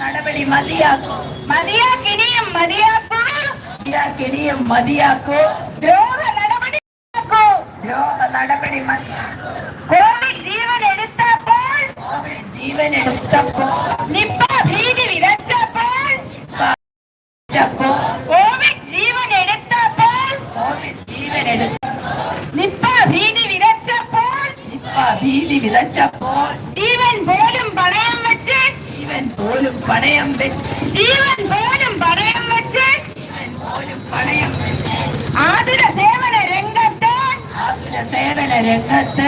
നടപടി മതിയാക്കൂ മതിയാക്കിനിയും മതിയാക്കൂ മതിയാക്കിനിയും മതിയാക്കൂ ദ്രോഹ നടപടി മതിയാക്കൂ. ദ്രോഹ നടപടി മതിയാക്കൂ കോവിഡ് ജീവൻ എടുത്തപ്പോൾ കോവിഡ് ജീവൻ എടുത്തപ്പോൾ നിപ്പ പണയം വെച്ച് ജീവൻ പോലും പണയം വെച്ച് പോലും ആതുര സേവന രംഗത്ത് ആതുര സേവന രംഗത്ത്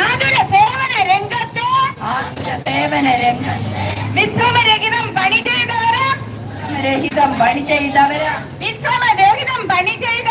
ആതുര സേവന രംഗത്ത് ആതുര സേവന രംഗത്ത് വിശ്രമരഹിതം പണി ചെയ്തവരാ രഹിതം പണി ചെയ്തവരാ വിശ്രമരഹിതം പണി ചെയ്തവര്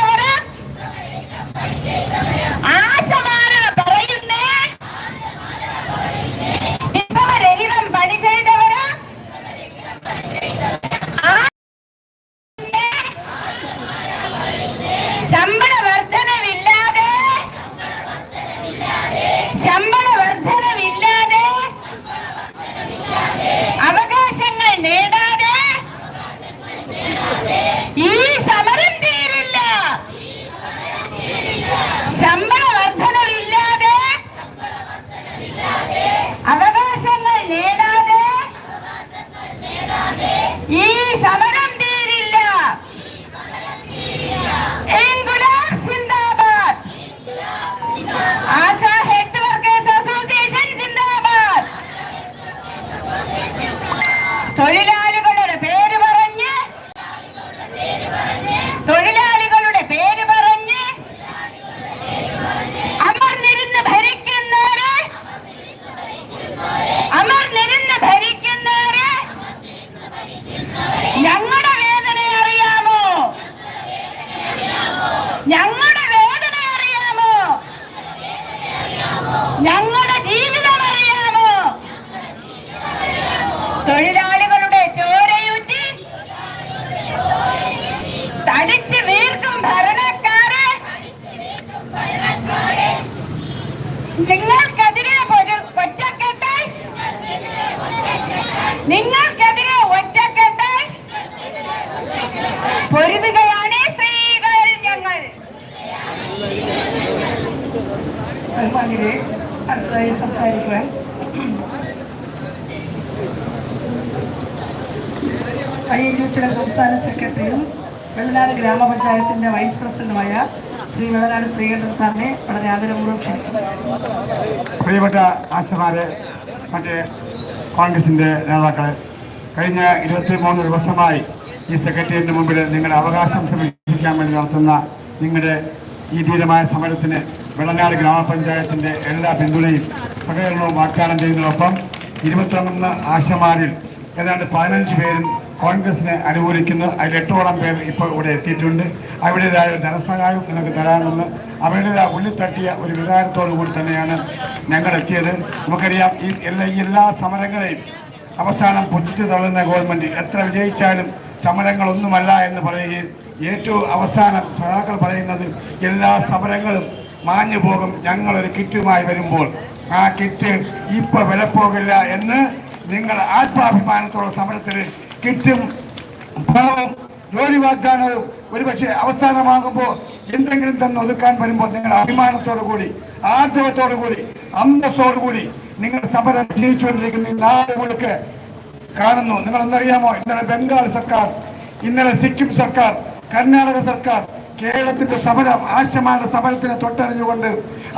ബഹുമാനിയെ അടുത്തതായി സംസാരിക്കുവാൻ. ഐ എൻ യു സിയുടെ സംസ്ഥാന സെക്രട്ടറിയും വെള്ളനാട് ഗ്രാമപഞ്ചായത്തിന്റെ വൈസ് പ്രസിഡന്റുമായ ശ്രീ വെള്ളനാട് ശ്രീകണ്ഠൻ സാറിനെ വളരെ ആദരപൂർവം ക്ഷണിക്കുന്നു. പ്രിയപ്പെട്ട ആശമാരെ മറ്റ് കോൺഗ്രസിന്റെ നേതാക്കളെ കഴിഞ്ഞ ഇരുപത്തി മൂന്ന് ദിവസമായി ഈ സെക്രട്ടേറിയറ്റിന് മുമ്പിൽ നിങ്ങളുടെ അവകാശം സംരക്ഷിക്കാൻ വേണ്ടി നടത്തുന്ന നിങ്ങളുടെ ഈ ധീരമായ സമരത്തിന് വെള്ളനാട് ഗ്രാമപഞ്ചായത്തിന്റെ എല്ലാ പിന്തുണയും സഹകരണവും വാഗ്ദാനം ചെയ്യുന്നതിനൊപ്പം ഇരുപത്തൊന്ന് ആശമാരിൽ ഏതാണ്ട് പതിനഞ്ച് പേരും കോൺഗ്രസിനെ അനുകൂലിക്കുന്നു. അതിൽ എട്ടോളം പേർ ഇപ്പോൾ ഇവിടെ എത്തിയിട്ടുണ്ട്. അവരുടേതായ ധനസഹായം നിങ്ങൾക്ക് തരാമെന്ന് അവരുടേതായ ഉള്ളിത്തട്ടിയ ഒരു വികാരത്തോടു കൂടി തന്നെയാണ് ഞങ്ങൾ എത്തിയത്. നമുക്കറിയാം ഈ എല്ലാ എല്ലാ സമരങ്ങളെയും അവസാനം പൊട്ടിച്ചു തള്ളുന്ന ഗവൺമെന്റ് എത്ര വിജയിച്ചാലും സമരങ്ങളൊന്നുമല്ല എന്ന് പറയുകയും ഏറ്റവും അവസാനം സഖാക്കൾ പറയുന്നത് എല്ലാ സമരങ്ങളും മാഞ്ഞു പോകും ഞങ്ങളൊരു കിറ്റുമായി വരുമ്പോൾ ആ കിറ്റ് ഇപ്പൊ വിലപ്പോകില്ല എന്ന് നിങ്ങൾ ആത്മാഭിമാനത്തോടെ സമരത്തിൽ കിറ്റും പണവും ജോലി വാഗ്ദാനവും ഒരുപക്ഷെ അവസാനമാകുമ്പോൾ എന്തെങ്കിലും തന്നെ ഒതുക്കാൻ വരുമ്പോൾ നിങ്ങൾ അഭിമാനത്തോടു കൂടി ആർജവത്തോടു കൂടി അന്തസ്സോടു കൂടി നിങ്ങൾ സമരം ജീവിച്ചുകൊണ്ടിരിക്കുന്ന ഈ നാട് കാണുന്നു. നിങ്ങൾ എന്തറിയാമോ ഇന്നലെ ബംഗാൾ സർക്കാർ ഇന്നലെ സിക്കിം സർക്കാർ കർണാടക സർക്കാർ കേരളത്തിന്റെ സമരം ആശമാരുടെ സമരത്തിനെ തൊട്ടറിഞ്ഞുകൊണ്ട്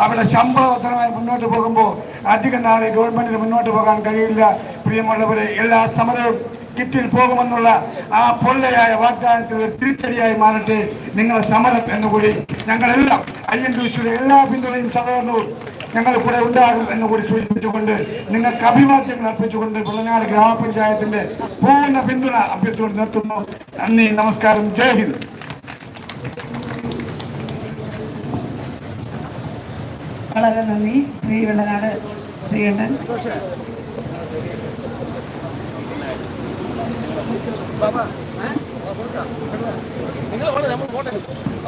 അവിടെ ശമ്പള വർധനമായി മുന്നോട്ട് പോകുമ്പോൾ അധികം നാളെ ഗവൺമെന്റിന് മുന്നോട്ട് പോകാൻ കഴിയില്ല. പ്രിയമുള്ളവരെ എല്ലാ സമരവും കിറ്റിൽ പോകുമെന്നുള്ള ആ പൊള്ളയായ വാഗ്ദാനത്തിന് ഒരു തിരിച്ചടിയായി മാറട്ടെ. നിങ്ങളെ സമരം എന്നുകൂടി ഞങ്ങളെല്ലാം ഐ എൻ ഡിയുടെ എല്ലാ പിന്തുണയും സഹകരണവും ഞങ്ങൾ കൂടെ ഉണ്ടാകും എന്ന് കൂടി സൂചിപ്പിച്ചുകൊണ്ട് നിങ്ങൾക്ക് അഭിവാദ്യങ്ങൾ അർപ്പിച്ചുകൊണ്ട് പുള്ളനാട് ഗ്രാമപഞ്ചായത്തിന്റെ പൂർണ പിന്തുണ അഭ്യർത്ഥിച്ചുകൊണ്ട് നിർത്തുന്നു. നന്ദി നമസ്കാരം. ജയ് ഹിന്ദ്. വളരെ നന്ദി. ശ്രീ വെള്ളനാട് ശ്രീകണ്ഠൻ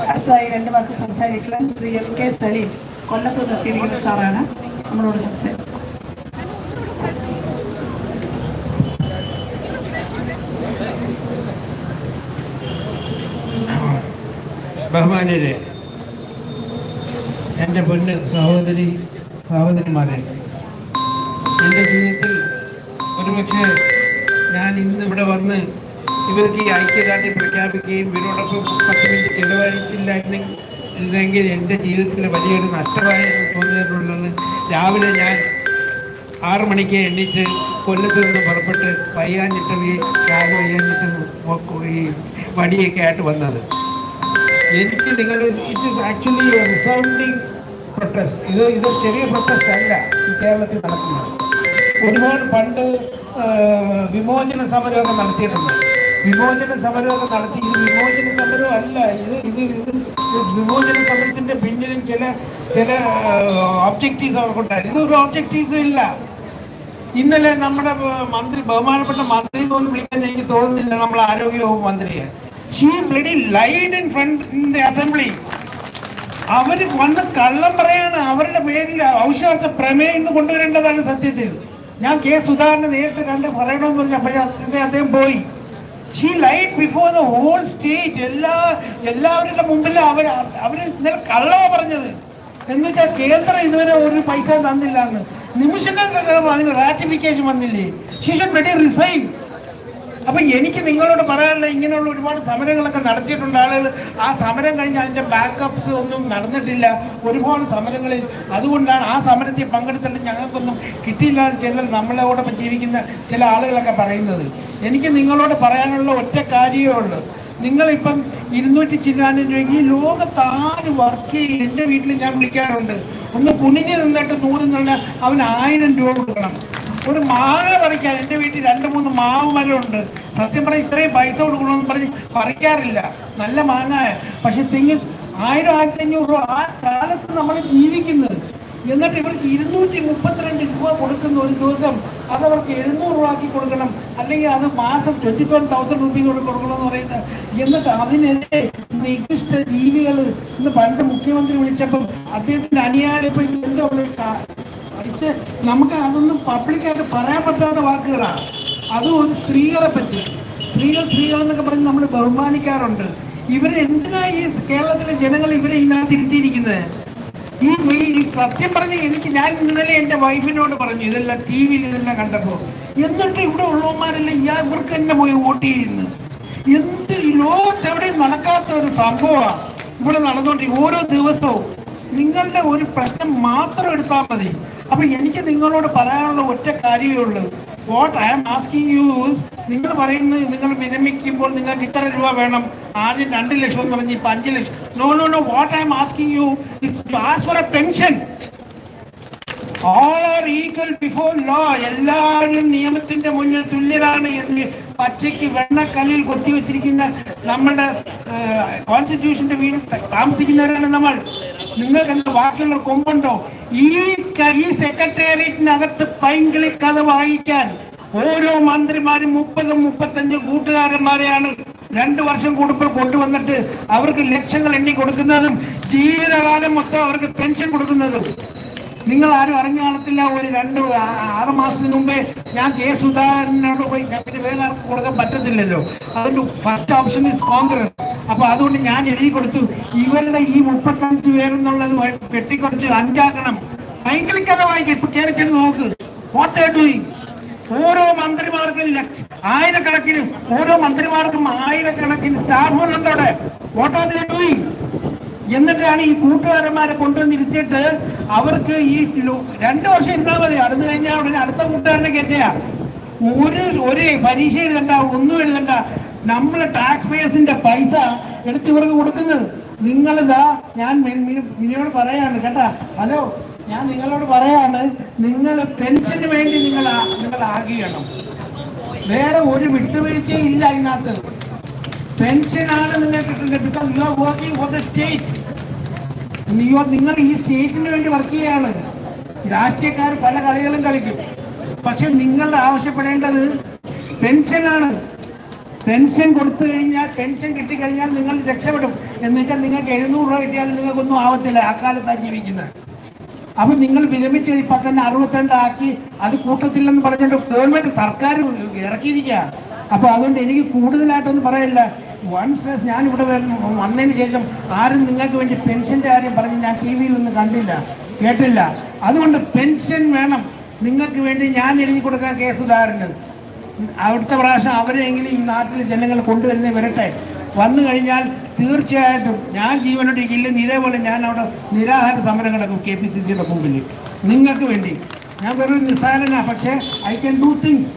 അടുത്തതായി രണ്ടു പേർക്ക് സംസാരിക്കാൻ ശ്രീ എം കെ സലീം കൊല്ലത്ത് നിർത്തിയിരിക്കുന്ന സാറാണ്. നമ്മളോട് സംസാരിക്കുന്നത് ബഹുമാനിയരെ എന്റെ പൊന്ന് സഹോദരി സഹോദരിമാരെ എന്റെ ജീവിതത്തിൽ ഒരുപക്ഷെ ഞാൻ ഇന്ന് ഇവിടെ വന്ന് ഇവർക്ക് ഈ ഐക്യദാർഢ്യം പ്രഖ്യാപിക്കുകയും ഇവരോടൊപ്പം പത്ത് മിനിറ്റ് ചിലവഴിച്ചില്ല എന്നെങ്കിൽ എന്റെ ജീവിതത്തിൽ വലിയൊരു നഷ്ടമായി തോന്നിയിട്ടുള്ളത് രാവിലെ ഞാൻ ആറു മണിക്ക് എണ്ണീറ്റ് കൊല്ലത്ത് നിന്ന് പുറപ്പെട്ട് വയ്യാഞ്ഞിട്ട് കാൽ വയ്യാഞ്ഞിട്ട് വടിയൊക്കെ ആയിട്ട് വന്നത്. എനിക്ക് നിങ്ങൾ it is actually resounding protest ഇത് ഇത് ചെറിയ പ്രൊട്ടസ്റ്റ് അല്ല ഈ കേരളത്തിൽ നടക്കുന്നത്. ഒരുപാട് പണ്ട് വിമോചന സമരമൊക്കെ നടത്തിയിട്ടുണ്ട്. വിമോചന സമരമൊക്കെ നടത്തി ഇത് വിമോചന സമരം അല്ല ഇത് ഇത് ഇത് വിമോചന സമരത്തിന്റെ പിന്നിലും ചില ചില ഒബ്ജക്റ്റീവ്സ് അവർക്കുണ്ടായിരുന്നു. ഇതൊരു ഒബ്ജക്റ്റീവ്സും ഇല്ല. ഇന്നലെ നമ്മുടെ മന്ത്രി ബഹുമാനപ്പെട്ട മന്ത്രി എന്ന് വിളിക്കാൻ എനിക്ക് തോന്നുന്നില്ല നമ്മൾ ആരോഗ്യവകുപ്പ് മന്ത്രിയെ. She bloody lied in front in the assembly അവർ വന്ന് കള്ളം പറയാണ് അവരുടെ പേരിൽ ഔശ്വാസ പ്രമേയം ഇന്ന് കൊണ്ടുവരേണ്ടതാണ് സത്യത്തിൽ. ഞാൻ കെ സുധാകരനെ നേരിട്ട് കണ്ട് പറയണമെന്ന് പറഞ്ഞു അപ്പോൾ അദ്ദേഹം പോയി. She lied before the whole state എല്ലാ എല്ലാവരുടെ മുമ്പിൽ അവർ അവർ ഇന്നലെ കള്ളവ പറഞ്ഞത്. എന്ന് വെച്ചാൽ കേന്ദ്രം ഇതുവരെ ഒരു പൈസ തന്നില്ല എന്ന് നിമിഷങ്ങൾക്കകം അതിന് റാറ്റിഫിക്കേഷൻ വന്നില്ലേ? ഷീ റെഡി റിസൈൻ അപ്പൊ എനിക്ക് നിങ്ങളോട് പറയാനുള്ള ഇങ്ങനെയുള്ള ഒരുപാട് സമരങ്ങളൊക്കെ നടത്തിയിട്ടുണ്ട്. ആളുകൾ ആ സമരം കഴിഞ്ഞ് അതിന്റെ ബാക്കപ്സ് ഒന്നും നടന്നിട്ടില്ല. ഒരുപാട് സമരങ്ങളിൽ അതുകൊണ്ടാണ് ആ സമരത്തിൽ പങ്കെടുത്തിട്ട് ഞങ്ങൾക്കൊന്നും കിട്ടിയില്ല ചിലർ നമ്മളോടൊപ്പം ജീവിക്കുന്ന ചില ആളുകളൊക്കെ പറയുന്നത്. എനിക്ക് നിങ്ങളോട് പറയാനുള്ള ഒറ്റ കാര്യമേ ഉള്ളൂ. നിങ്ങളിപ്പം ഇരുന്നൂറ്റി ചില്ലാനും രൂപ ഈ ലോകത്ത് ആര് വർക്ക് ചെയ്യും? എന്റെ വീട്ടിൽ ഞാൻ വിളിക്കാറുണ്ട്. ഒന്ന് കുനിഞ്ഞു നിന്നിട്ട് നൂറ് നിന്നാൽ അവന് ആയിരം രൂപ കൊടുക്കണം. ഒരു മാങ്ങ പറിക്കാൻ എന്റെ വീട്ടിൽ രണ്ട് മൂന്ന് മാവ് മരമുണ്ട് സത്യം പറഞ്ഞാൽ ഇത്രയും പൈസ കൊടുക്കണമെന്ന് പറഞ്ഞ് പറിക്കാറില്ല. നല്ല മാങ്ങ. പക്ഷെ തിങ്ങി ആയിരം ആയിരത്തി അഞ്ഞൂറ് രൂപ ആ കാലത്ത് നമ്മൾ ജീവിക്കുന്നത്. എന്നിട്ട് ഇവർക്ക് ഇരുന്നൂറ്റി മുപ്പത്തിരണ്ട് രൂപ കൊടുക്കുന്ന ഒരു ദിവസം അത് അവർക്ക് എഴുന്നൂറ് രൂപ ആക്കി കൊടുക്കണം. അല്ലെങ്കിൽ അത് മാസം ട്വന്റി വൺ തൗസൻഡ് റുപ്പീസ് കൊടുക്കണം എന്ന് പറയുന്നത്. എന്നിട്ട് അതിനെതിരെ നികൃഷ്ട ജീവികൾ ഇന്ന് പണ്ട് മുഖ്യമന്ത്രി വിളിച്ചപ്പം അദ്ദേഹത്തിന്റെ അനുയായി ഇപ്പൊ എന്തോ പൈസ നമുക്ക് അതൊന്നും പബ്ലിക്കായിട്ട് പറയാൻ പറ്റാത്ത വാക്കുകളാണ്. അതും ഒരു സ്ത്രീകളെ പറ്റി. സ്ത്രീകൾ സ്ത്രീകൾ എന്നൊക്കെ പറഞ്ഞ് നമ്മൾ ബഹുമാനിക്കാറുണ്ട്. ഇവരെ എന്തിനാ ഈ കേരളത്തിലെ ജനങ്ങൾ ഇവരെ ഇതിനകത്ത് ഇരുത്തിയിരിക്കുന്നത്? ഈ ഈ സത്യം പറഞ്ഞ് എനിക്ക് ഞാൻ ഇന്നലെ എന്റെ വൈഫിനോട് പറഞ്ഞു ഇതെല്ലാം ടി വിയിൽ ഇതെല്ലാം കണ്ടപ്പോ എന്നിട്ട് ഇവിടെ ഉള്ളവന്മാരെല്ലാം ഇയാ ഇവർക്ക് തന്നെ പോയി വോട്ട് ചെയ്യുന്നു. എന്ത് ലോകത്തെവിടെയും നടക്കാത്ത ഒരു സംഭവമാണ് ഇവിടെ നടന്നുകൊണ്ടിരിക്കും ഓരോ ദിവസവും നിങ്ങളുടെ ഒരു പ്രശ്നം മാത്രം എടുത്താൽ മതി. അപ്പൊ എനിക്ക് നിങ്ങളോട് പറയാനുള്ള ഒറ്റ കാര്യമേ ഉള്ളൂ. What I am asking use നിങ്ങൾ പറയുന്നത് നിങ്ങൾ വിരമിക്കുമ്പോൾ നിങ്ങൾക്ക് ഇത്ര രൂപ വേണം. ആദ്യം രണ്ട് ലക്ഷം എന്ന് പറഞ്ഞ് ഇപ്പൊ അഞ്ച് ലക്ഷം. No no no what I am asking you is to ask for a pension all are equal before law എല്ലാവരും നിയമത്തിന്റെ മുന്നിൽ തുല്യരാണ് എന്ന് പച്ചയ്ക്ക് വെണ്ണക്കല്ലിൽ കൊത്തിവെച്ചിരിക്കുന്ന നമ്മുടെ കോൺസ്റ്റിറ്റ്യൂഷന്റെ വീട് താമസിക്കുന്നവരാണ് നമ്മൾ. നിങ്ങൾക്ക് എന്താ ബാക്കിയുള്ള കൊമ്പുണ്ടോ? ഈ ഈ സെക്രട്ടേറിയറ്റിനകത്ത് പൈങ്കിളി കഥ വായിക്കാൻ ഓരോ മന്ത്രിമാരും മുപ്പതും മുപ്പത്തഞ്ചും കൂട്ടുകാരന്മാരെയാണ് രണ്ടു വർഷം കൂടുമ്പോൾ കൊണ്ടുവന്നിട്ട് അവർക്ക് ലക്ഷങ്ങൾ എണ്ണി കൊടുക്കുന്നതും ജീവിതകാലം മൊത്തം അവർക്ക് പെൻഷൻ കൊടുക്കുന്നതും. നിങ്ങൾ ആരും അറിഞ്ഞു കാണത്തില്ല ഒരു രണ്ട് ആറ് മാസത്തിന് മുമ്പേ ഞാൻ കെ സുധാകരനോട് പോയി പിന്നെ വേറെ ആർക്കും കൊടുക്കാൻ പറ്റത്തില്ലല്ലോ. അതിന്റെ ഫസ്റ്റ് ഓപ്ഷൻ ഇസ് കോൺഗ്രസ് അപ്പൊ അതുകൊണ്ട് ഞാൻ എഴുതി കൊടുത്തു. ഇവരുടെ ഈ മുപ്പത്തഞ്ച് പേരെന്നുള്ളത് വെട്ടിക്കുറച്ച് അഞ്ചാക്കണം. ഭയങ്കര വായിക്കും ഇപ്പൊ കയറി ചെന്ന് നോക്ക്. ഓരോ മന്ത്രിമാർക്കും ആയിരക്കണക്കിന് ഓരോ മന്ത്രിമാർക്കും ആയിരക്കണക്കിന് സ്റ്റാഫുകളുണ്ട് അവിടെ. വോട്ടോ ഡൂയിങ് എന്നിട്ടാണ് ഈ കൂട്ടുകാരന്മാരെ കൊണ്ടുവന്നിരുത്തിയിട്ട് അവർക്ക് ഈ രണ്ടു വർഷം ഇരുന്നാൽ മതി. അടുത്ത് കഴിഞ്ഞാൽ ഉടനെ അടുത്ത കൂട്ടുകാരനെ കയറ്റിയ. ഒരു ഒരു പരീക്ഷ എഴുതണ്ട ഒന്നും എഴുതണ്ട. നമ്മൾ ടാക്സ് പേയേഴ്സിന്റെ പൈസ എടുത്ത് ഇവർക്ക് കൊടുക്കുന്നത്. നിങ്ങളിതാ ഞാൻ മിനിയോട് പറയാണ് കേട്ടാ ഹലോ ഞാൻ നിങ്ങളോട് പറയാണ് നിങ്ങൾ പെൻഷന് വേണ്ടി നിങ്ങൾ നിങ്ങൾ ആകിയണം. വേറെ ഒരു വിട്ടുവീഴ്ചയും ഇല്ല അതിനകത്ത് പെൻഷനാണ് നിങ്ങൾക്ക് കിട്ടുന്നത് because you are working for the state നിങ്ങൾ ഈ സ്റ്റേറ്റിന് വേണ്ടി വർക്ക് ചെയ്യാണ്. രാഷ്ട്രീയക്കാർ പല കളികളും കളിക്കും. പക്ഷെ നിങ്ങൾ ആവശ്യപ്പെടേണ്ടത് പെൻഷനാണ്. പെൻഷൻ കൊടുത്തു കഴിഞ്ഞാൽ പെൻഷൻ കിട്ടിക്കഴിഞ്ഞാൽ നിങ്ങൾ രക്ഷപ്പെടും. എന്നുവെച്ചാൽ നിങ്ങൾക്ക് എഴുന്നൂറ് രൂപ കിട്ടിയാൽ നിങ്ങൾക്കൊന്നും ആവത്തില്ല. ആ ജീവിക്കുന്നത്. അപ്പൊ നിങ്ങൾ വിരമിച്ച് ഇപ്പൊ തന്നെ അറുപത്തിരണ്ട് ആക്കി അത് കൂട്ടത്തില്ലെന്ന് പറഞ്ഞിട്ട് ഗവൺമെന്റ് സർക്കാർ ഇറക്കിയിരിക്കുക അപ്പൊ അതുകൊണ്ട് എനിക്ക് കൂടുതലായിട്ടൊന്നും പറയില്ല. വൺസ് ഞാൻ ഇവിടെ വന്ന് വന്നതിന് ശേഷം ആരും നിങ്ങൾക്ക് വേണ്ടി പെൻഷന്റെ കാര്യം പറഞ്ഞ് ഞാൻ ടി നിന്ന് കണ്ടില്ല കേട്ടില്ല. അതുകൊണ്ട് പെൻഷൻ വേണം. നിങ്ങൾക്ക് വേണ്ടി ഞാൻ എഴുതി കൊടുക്കാൻ കേസ് ഉദാഹരണം അവിടുത്തെ പ്രാവശ്യം അവരെങ്കിലും ഈ നാട്ടിലെ ജനങ്ങൾ കൊണ്ടുവരുന്നേ വരട്ടെ. വന്നു കഴിഞ്ഞാൽ തീർച്ചയായിട്ടും ഞാൻ ജീവനോട്ടിരിക്കില്ലെന്ന് ഇതേപോലെ ഞാൻ അവിടെ നിരാഹാര സമരം കിടക്കും കെ പി സി സിയുടെ മുമ്പിൽ നിങ്ങൾക്ക് വേണ്ടി. ഞാൻ വെറും നിസ്സാരന പക്ഷേ I can do things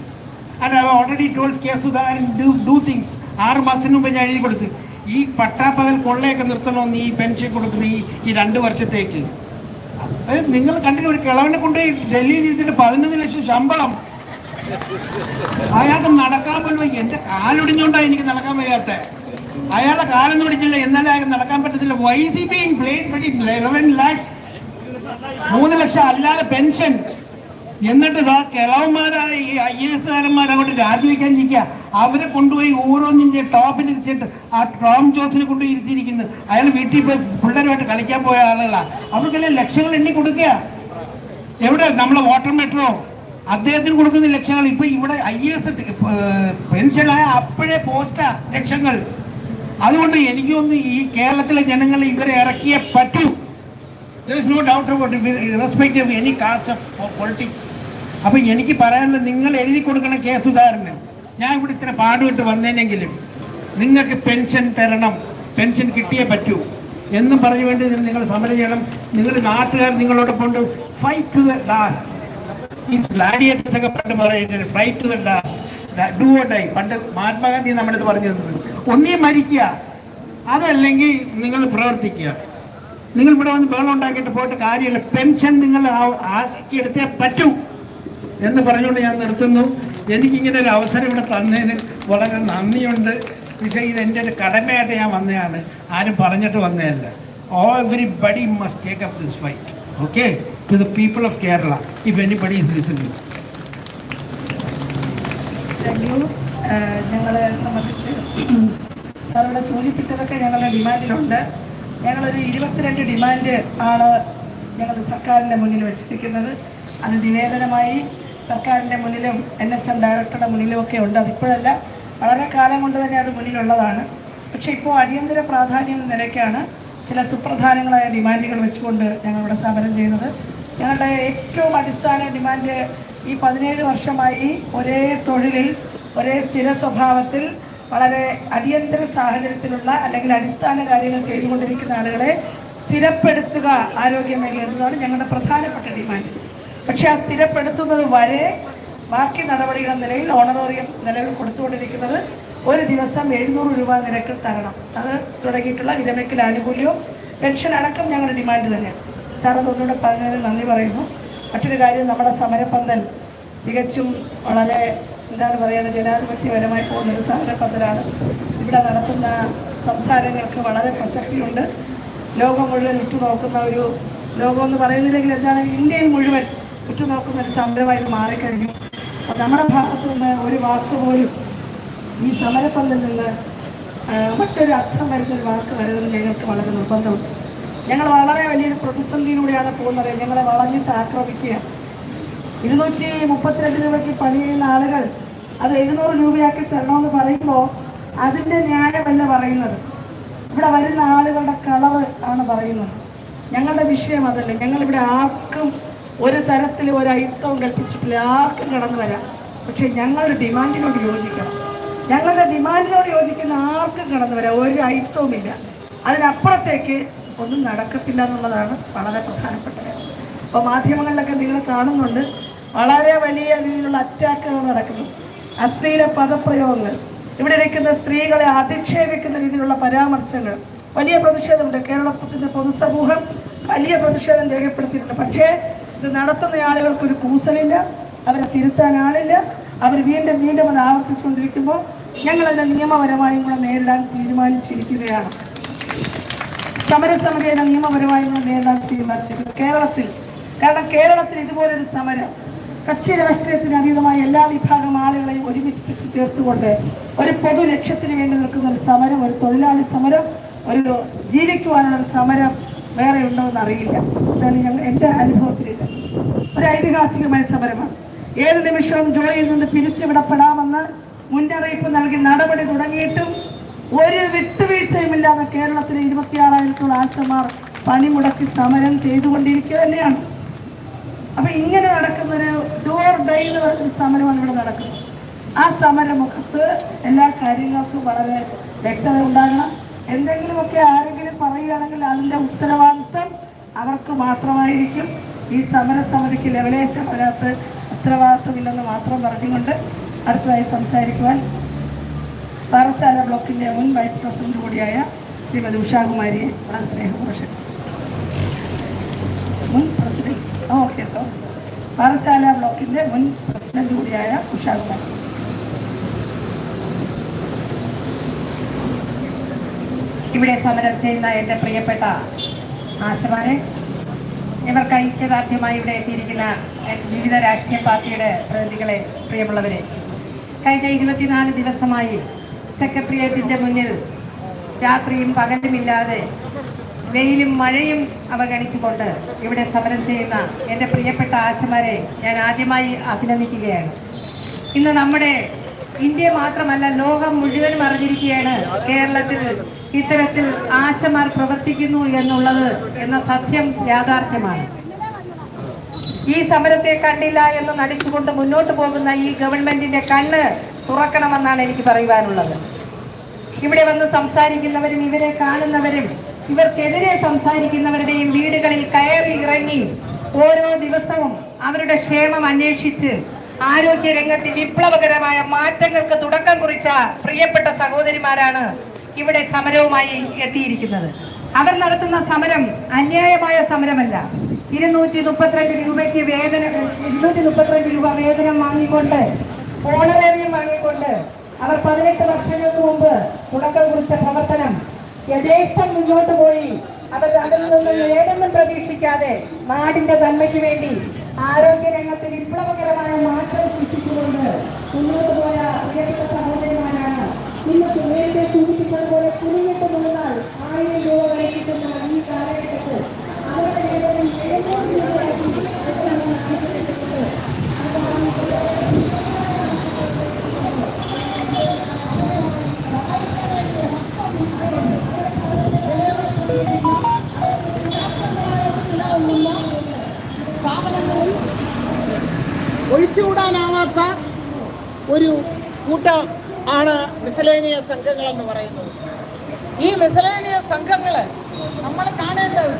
and already told K Sudhakaran do do things ആറ് മാസത്തിന് മുമ്പ് ഞാൻ എഴുതി കൊടുത്ത്. ഈ പട്ടാപ്പകൽ കൊള്ളയൊക്കെ നിർത്തണമെന്ന് ഈ പെൻഷൻ കൊടുക്കുന്ന ഈ ഈ രണ്ട് വർഷത്തേക്ക്. നിങ്ങൾ കണ്ടിട്ട് ഒരു കിളവനെ കൊണ്ട് ഡൽഹിയിൽ ഇരുന്നിട്ട് പതിനൊന്ന് ലക്ഷം ശമ്പളം. അയാൾക്ക് നടക്കാൻ പോലും. എന്റെ കാലൊടിഞ്ഞോണ്ടാ എനിക്ക് നടക്കാൻ വയ്യാത്ത. അയാളുടെ കാലം പിടിച്ചില്ല എന്നാലും അയാൾക്ക് നടക്കാൻ പറ്റത്തില്ല. Y C P eleven lakhs മൂന്ന് ലക്ഷം അല്ലാതെ പെൻഷൻ എന്നിട്ട് ഇതാ ഈ ഐ എസ് കാരന്മാർ അങ്ങോട്ട് രാജിവെക്കാൻ ഇരിക്കുക അവരെ കൊണ്ടുപോയി ഓരോന്നിന്റെ ടോപ്പിൽ ഇരുത്തിയിട്ട് ആ ടോം ജോസിനെ കൊണ്ടുപോയി ഇരുത്തിയിരിക്കുന്നത് അയാൾ വീട്ടിൽ പോയി പിള്ളേരുമായിട്ട് കളിക്കാൻ പോയ ആളുകളാണ് അവർക്കെല്ലാം ലക്ഷങ്ങൾ എണ്ണി കൊടുക്കുക. എവിടെ? നമ്മളെ വാട്ടർ മെട്രോ അദ്ദേഹത്തിന് കൊടുക്കുന്ന ലക്ഷങ്ങൾ. ഇപ്പൊ ഇവിടെ ഐ എസ് പെൻഷനായ അപ്പോഴേ പോസ്റ്റാ ലക്ഷങ്ങൾ. അതുകൊണ്ട് എനിക്കൊന്ന് ഈ കേരളത്തിലെ ജനങ്ങൾ ഇവരെ ഇറക്കിയേ പറ്റൂ. No doubt doubt about any caste of politics അപ്പൊ എനിക്ക് പറയാനുള്ളത് നിങ്ങൾ എഴുതി കൊടുക്കണം കെ സുധാകരന് ഞാൻ ഇവിടെ ഇത്ര പാടുവിട്ട് വന്നേനെങ്കിലും നിങ്ങൾക്ക് പെൻഷൻ തരണം. പെൻഷൻ കിട്ടിയേ പറ്റൂ. എന്നും പറഞ്ഞു വേണ്ടി നിങ്ങൾ സമരം ചെയ്യണം. നിങ്ങൾ നാട്ടുകാർ നിങ്ങളോട് കൊണ്ട് ഫൈറ്റ് ടു ദ ലാസ്റ്റ് പണ്ട് പറയുന്നത് fight to the last dye പണ്ട് മഹാത്മാഗാന്ധി നമ്മുടെ അടുത്ത് പറഞ്ഞു തന്നത്. ഒന്നേ മരിക്കുക. അതല്ലെങ്കിൽ നിങ്ങൾ പ്രവർത്തിക്കുക. നിങ്ങൾ ഇവിടെ വന്ന് ബഹളം ഉണ്ടാക്കിയിട്ട് പോയിട്ട് കാര്യമില്ല. പെൻഷൻ നിങ്ങൾ ആക്കിയെടുത്തേ പറ്റൂ എന്ന് പറഞ്ഞുകൊണ്ട് ഞാൻ നിർത്തുന്നു. എനിക്കിങ്ങനെ ഒരു അവസരം ഇവിടെ തന്നതിന് വളരെ നന്ദിയുണ്ട്. പക്ഷേ ഇത് എന്റെ ഒരു കടമയായിട്ട് ഞാൻ വന്നതാണ്. ആരും പറഞ്ഞിട്ട് വന്നതല്ല. All everybody must take up this fight okay to the people of Kerala if anybody is listening thank you ഞങ്ങളെ സംബന്ധിച്ച് സാറിവിടെ സൂചിപ്പിച്ചതൊക്കെ ഞങ്ങളുടെ ഡിമാൻഡിലുണ്ട്. ഞങ്ങളൊരു ഇരുപത്തിരണ്ട് ഡിമാൻഡ് ആണ് ഞങ്ങൾ സർക്കാരിന്റെ മുന്നിൽ വെച്ചിരിക്കുന്നത്. അത് നിവേദനമായി സർക്കാരിന്റെ മുന്നിലും എൻ എച്ച് എം ഡയറക്ടറുടെ മുന്നിലും ഒക്കെ ഉണ്ട്. അതിപ്പോഴല്ല വളരെ കാലം കൊണ്ട് തന്നെ അത് മുന്നിലുള്ളതാണ്. പക്ഷേ ഇപ്പോൾ അടിയന്തര പ്രാധാന്യം നിലയ്ക്കാണ് ചില സുപ്രധാനങ്ങളായ ഡിമാൻഡുകൾ വെച്ചുകൊണ്ട് ഞങ്ങളിവിടെ സമരം ചെയ്യുന്നത്. ഞങ്ങളുടെ ഏറ്റവും അടിസ്ഥാന ഡിമാൻഡ് ഈ പതിനേഴ് വർഷമായി ഒരേ തൊഴിലിൽ ഒരേ സ്ഥിര സ്വഭാവത്തിൽ വളരെ അടിയന്തര സാഹചര്യത്തിലുള്ള അല്ലെങ്കിൽ അടിസ്ഥാന കാര്യങ്ങൾ ചെയ്തുകൊണ്ടിരിക്കുന്ന ആളുകളെ സ്ഥിരപ്പെടുത്തുക ആരോഗ്യ മേഖല എന്നതാണ് ഞങ്ങളുടെ പ്രധാനപ്പെട്ട ഡിമാൻഡ്. പക്ഷേ ആ സ്ഥിരപ്പെടുത്തുന്നത് വരെ ബാക്കി നടപടികളുടെ നിലയിൽ ഓണറോറിയം നിലവിൽ കൊടുത്തുകൊണ്ടിരിക്കുന്നത് ഒരു ദിവസം എഴുന്നൂറ് രൂപ നിരക്കിൽ തരണം. അത് തുടങ്ങിയിട്ടുള്ള വിരമയ്ക്കൽ ആനുകൂല്യവും പെൻഷൻ അടക്കം ഞങ്ങളുടെ ഡിമാൻഡ് തന്നെയാണ്. സാർ അതൊന്നുകൂടെ പറഞ്ഞതിന് നന്ദി പറയുന്നു. മറ്റൊരു കാര്യം നമ്മുടെ സമരപ്പന്തൽ തികച്ചും വളരെ എന്താണ് പറയുന്നത് ജനാധിപത്യപരമായി പോകുന്ന ഒരു സഹകരണത്തിലാണ് ഇവിടെ നടത്തുന്ന സംസാരങ്ങൾക്ക് വളരെ പ്രസക്തിയുണ്ട്. ലോകം മുഴുവൻ ഉറ്റുനോക്കുന്ന ഒരു ലോകം എന്ന് പറയുന്നില്ലെങ്കിൽ എന്താണ്? ഇന്ത്യയിൽ മുഴുവൻ ഉറ്റുനോക്കുന്ന ഒരു സമരമായി ഇത് മാറിക്കഴിഞ്ഞു. അപ്പം നമ്മുടെ ഭാഗത്തു നിന്ന് ഒരു വാക്ക് പോലും ഈ സമരപ്പന്തിൽ നിന്ന് മറ്റൊരു അർത്ഥം വരുന്നൊരു വാക്ക് വരുന്നത് ഞങ്ങൾക്ക് വളരെ നിർബന്ധമുണ്ട്. ഞങ്ങൾ വളരെ വലിയൊരു പ്രതിസന്ധിയിലൂടെയാണ് പോകുന്നത്. ഞങ്ങളെ വളഞ്ഞിട്ട് ആക്രമിക്കുക ഇരുന്നൂറ്റി മുപ്പത്തിരണ്ട് രൂപയ്ക്ക് പണി ചെയ്യുന്ന ആളുകൾ അത് എഴുന്നൂറ് രൂപയാക്കി തരണമെന്ന് പറയുമ്പോൾ അതിന്റെ ന്യായമല്ല പറയുന്നത്. ഇവിടെ വരുന്ന ആളുകളുടെ കളറ് ആണ് പറയുന്നത്. ഞങ്ങളുടെ വിഷയം അതല്ല. ഞങ്ങളിവിടെ ആർക്കും ഒരു തരത്തിൽ ഒരു അയിത്തവും കൽപ്പിച്ചിട്ടില്ല. ആർക്കും കടന്നു വരാം. പക്ഷേ ഞങ്ങളുടെ ഡിമാൻഡിനോട് യോജിക്കണം. ഞങ്ങളുടെ ഡിമാൻഡിനോട് യോജിക്കുന്ന ആർക്കും കടന്നു വരാം. ഒരു അയിത്തവുമില്ല. അതിനപ്പുറത്തേക്ക് ഒന്നും നടക്കത്തില്ല എന്നുള്ളതാണ് വളരെ പ്രധാനപ്പെട്ട കാര്യം. അപ്പോൾ മാധ്യമങ്ങളിലൊക്കെ നിങ്ങൾ കാണുന്നുണ്ട്. വളരെ വലിയ രീതിയിലുള്ള അറ്റാക്കുകൾ നടക്കുന്നു അശ്ലീല പദപ്രയോഗങ്ങൾ. ഇവിടെ ഇരിക്കുന്ന സ്ത്രീകളെ അധിക്ഷേപിക്കുന്ന രീതിയിലുള്ള പരാമർശങ്ങൾ. വലിയ പ്രതിഷേധമുണ്ട്. കേരളത്തിന്റെ പൊതുസമൂഹം വലിയ പ്രതിഷേധം രേഖപ്പെടുത്തിയിട്ടുണ്ട്. പക്ഷേ ഇത് നടത്തുന്ന ആളുകൾക്ക് ഒരു കൂസലില്ല. അവരെ തിരുത്താൻ ആളില്ല. അവർ വീണ്ടും വീണ്ടും അത് ആവർത്തിച്ചുകൊണ്ടിരിക്കുമ്പോൾ ഞങ്ങൾ അതിനെ നിയമപരമായും കൂടെ നേരിടാൻ തീരുമാനിച്ചിരിക്കുകയാണ്. സമരസമിതിയെ നിയമപരമായും കൂടെ നേരിടാൻ തീരുമാനിച്ചിരിക്കുന്നു. കേരളത്തിൽ. കാരണം കേരളത്തിൽ ഇതുപോലൊരു സമരം കക്ഷി രാഷ്ട്രീയത്തിന് അതീതമായ എല്ലാ വിഭാഗം ആളുകളെയും ഒരുമിപ്പിച്ച് ചേർത്തുകൊണ്ട് ഒരു പൊതു ലക്ഷ്യത്തിന് വേണ്ടി നിൽക്കുന്ന ഒരു സമരം ഒരു തൊഴിലാളി സമരം ഒരു ജീവിക്കുവാനുള്ള ഒരു സമരം വേറെ ഉണ്ടോ എന്ന് അറിയില്ല. എന്നാലും ഞങ്ങൾ എന്റെ അനുഭവത്തിലില്ല ഒരു ഐതിഹാസികമായ സമരമാണ്. ഏത് നിമിഷവും ജോലിയിൽ നിന്ന് പിരിച്ചുവിടപ്പെടാമെന്ന് മുന്നറിയിപ്പ് നൽകി നടപടി തുടങ്ങിയിട്ടും ഒരു വിട്ടുവീഴ്ചയുമില്ലാതെ കേരളത്തിലെ ഇരുപത്തിയാറായിരത്തോളം ആശമാർ പണിമുടക്കി സമരം ചെയ്തുകൊണ്ടിരിക്കുക തന്നെയാണ്. അപ്പൊ ഇങ്ങനെ നടക്കുന്ന ഒരു ഡോർ ഡൈ എന്ന് പറയുന്ന സമരമാണ് ഇവിടെ നടക്കുന്നത് ആ സമരമുഖത്ത് എല്ലാ കാര്യങ്ങൾക്കും വളരെ വ്യക്തത ഉണ്ടാകണം. എന്തെങ്കിലുമൊക്കെ ആരെങ്കിലും പറയുകയാണെങ്കിൽ അതിന്റെ ഉത്തരവാദിത്വം അവർക്ക് മാത്രമായിരിക്കും. ഈ സമരസമിതിക്ക് ലവലേശം വരാത്ത ഉത്തരവാദിത്വമില്ലെന്ന് മാത്രം പറഞ്ഞുകൊണ്ട് അടുത്തതായി സംസാരിക്കുവാൻ പാറശാല ബ്ലോക്കിന്റെ മുൻ വൈസ് പ്രസിഡന്റ് കൂടിയായ ശ്രീമതി ഉഷാകുമാരിയെ വളരെ സ്നേഹപുരുഷൻ മുൻ പ്രസിഡന്റ് ഓക്കെ സോ. പാറശാല ബ്ലോക്കിന്റെ മുൻ പ്രസിഡന്റ് കൂടിയായ ഉഷാകുമാർ ഇവിടെ സമരം ചെയ്യുന്ന എന്റെ പ്രിയപ്പെട്ട ആശമാരെ ഇവർക്ക് ഐക്യദാർഢ്യമായി ഇവിടെ എത്തിയിരിക്കുന്ന വിവിധ രാഷ്ട്രീയ പാർട്ടിയുടെ പ്രതിനിധികളെ പ്രിയമുള്ളവരെ. കഴിഞ്ഞ ഇരുപത്തിനാല് ദിവസമായി സെക്രട്ടേറിയറ്റിന്റെ മുന്നിൽ രാത്രിയും പകലുമില്ലാതെ വെയിലും മഴയും അവഗണിച്ചുകൊണ്ട് ഇവിടെ സമരം ചെയ്യുന്ന എന്റെ പ്രിയപ്പെട്ട ആശമാരെ ഞാൻ ആദ്യമായി അഭിനന്ദിക്കുകയാണ്. ഇന്ന് നമ്മുടെ ഇന്ത്യ മാത്രമല്ല ലോകം മുഴുവനും അറിഞ്ഞിരിക്കുകയാണ് കേരളത്തിൽ ഇത്തരത്തിൽ ആശമാർ പ്രവർത്തിക്കുന്നു എന്നുള്ളത് എന്ന സത്യം യാഥാർത്ഥ്യമാണ്. ഈ സമരത്തെ കണ്ടില്ല എന്ന് നടിച്ചുകൊണ്ട് മുന്നോട്ട് പോകുന്ന ഈ ഗവൺമെന്റിന്റെ കണ്ണ് തുറക്കണമെന്നാണ് എനിക്ക് പറയുവാനുള്ളത്. ഇവിടെ വന്ന് സംസാരിക്കുന്നവരും ഇവരെ കാണുന്നവരും ഇവർക്കെതിരെ സംസാരിക്കുന്നവരുടെയും വീടുകളിൽ കയറി ഇറങ്ങി ഓരോ ദിവസവും അവരുടെ ക്ഷേമം അന്വേഷിച്ച് ആരോഗ്യ രംഗത്തിൽ വിപ്ലവകരമായ മാറ്റങ്ങൾക്ക് തുടക്കം കുറിച്ച പ്രിയപ്പെട്ട സഹോദരിമാരാണ് ഇവിടെ സമരവുമായി എത്തിയിരിക്കുന്നത്. അവർ നടത്തുന്ന സമരം അന്യായമായ സമരമല്ല. ഇരുന്നൂറ്റി മുപ്പത്തിരണ്ട് രൂപയ്ക്ക് വേതന ഇരുന്നൂറ്റി മുപ്പത്തിരണ്ട് രൂപ വേതനം വാങ്ങിക്കൊണ്ട് ഓണറേറിയം വാങ്ങിക്കൊണ്ട് അവർ പതിനെട്ട് വർഷങ്ങൾക്ക് മുമ്പ് തുടക്കം കുറിച്ച പ്രവർത്തനം യഥേഷ്ടം മുന്നോട്ട് പോയി. അവർ അതിൽ നിന്നും ഏതൊന്നും പ്രതീക്ഷിക്കാതെ നാടിന്റെ നന്മയ്ക്ക് വേണ്ടി ആരോഗ്യ രംഗത്ത് വിപ്ലവകരമായ മാറ്റം സൃഷ്ടിച്ചുകൊണ്ട് മുന്നോട്ട് പോയ ഉയർന്ന സഹോദരിമാരാണ് നിങ്ങൾക്ക് നേരത്തെ സൂചിപ്പിച്ചതുപോലെ കുഞ്ഞിട്ട് മുഴുവൻ ആയിരം രൂപ വരെ കിട്ടുന്ന ഈ കാലഘട്ടത്തിൽ അവരുടെ വേതനം എഴുന്നൂറ് രൂപയാക്കി എത്തണമെന്ന് ആവശ്യപ്പെട്ടുകൊണ്ട് സ്ഥാപനങ്ങളിൽ ഒഴിച്ചുകൂടാനാവാത്ത ഒരു കൂട്ടം ആണ് എന്ന് പറയുന്നത്. ഈ മിസലേനിയ സംഘങ്ങൾ നമ്മൾ കാണേണ്ടത്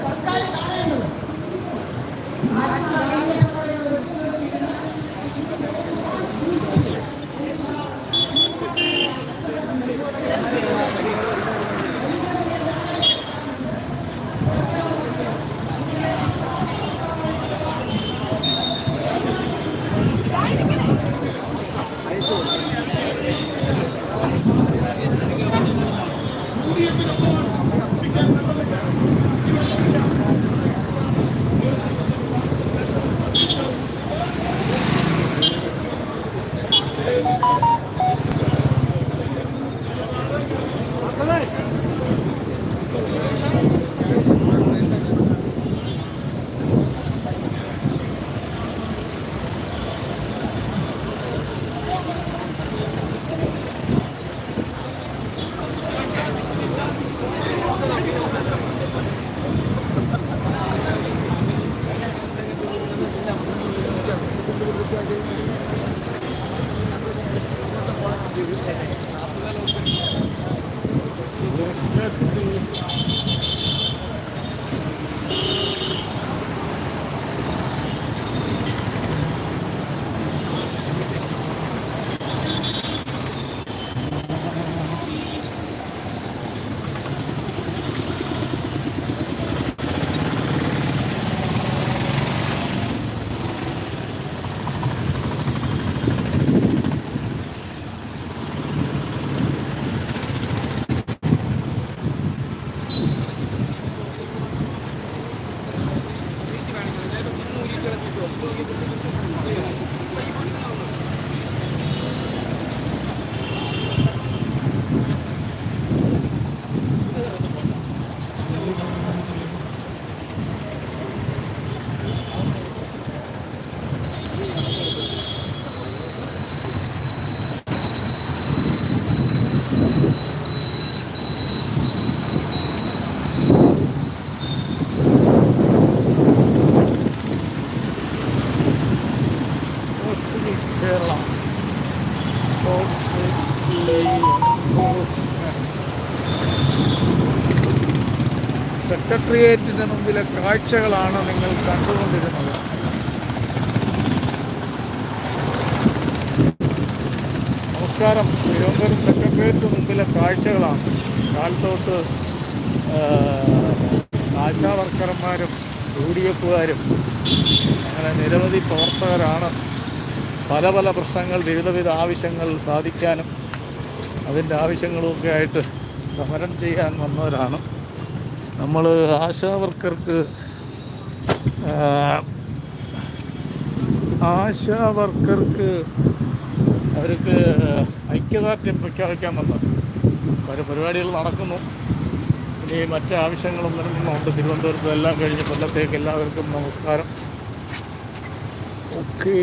സെക്രട്ടേറിയറ്റിന് മുമ്പിലെ കാഴ്ചകളാണ് നിങ്ങൾ കണ്ടുകൊണ്ടിരുന്നത്. നമസ്കാരം. തിരുവനന്തപുരം സെക്രട്ടേറിയറ്റിന് മുമ്പിലെ കാഴ്ചകളാണ്. കാലത്തോട്ട് ആശാവർക്കർമാരും യു ഡി എഫുകാരും അങ്ങനെ നിരവധി പ്രവർത്തകരാണ് പല പല പ്രശ്നങ്ങൾ വിവിധവിധ ആവശ്യങ്ങൾ സാധിക്കാനും അതിന്റെ ആവശ്യങ്ങളുമൊക്കെ ആയിട്ട് സമരം ചെയ്യാൻ വന്നവരാണ്. നമ്മൾ ആശാവർക്കർക്ക് ആശാവർക്കർക്ക് ആശാ വർക്കർക്ക് അവർക്ക് ഐക്യദാർഢ്യം പ്രഖ്യാപിക്കാൻ വന്നത് പല പരിപാടികൾ നടക്കുന്നു. ഇനി മറ്റ് ആവശ്യങ്ങളും നിലനിന്നുണ്ട്. തിരുവനന്തപുരത്ത് എല്ലാം കഴിഞ്ഞ് കൊല്ലത്തേക്ക് എല്ലാവർക്കും നമസ്കാരം. ഓക്കേ.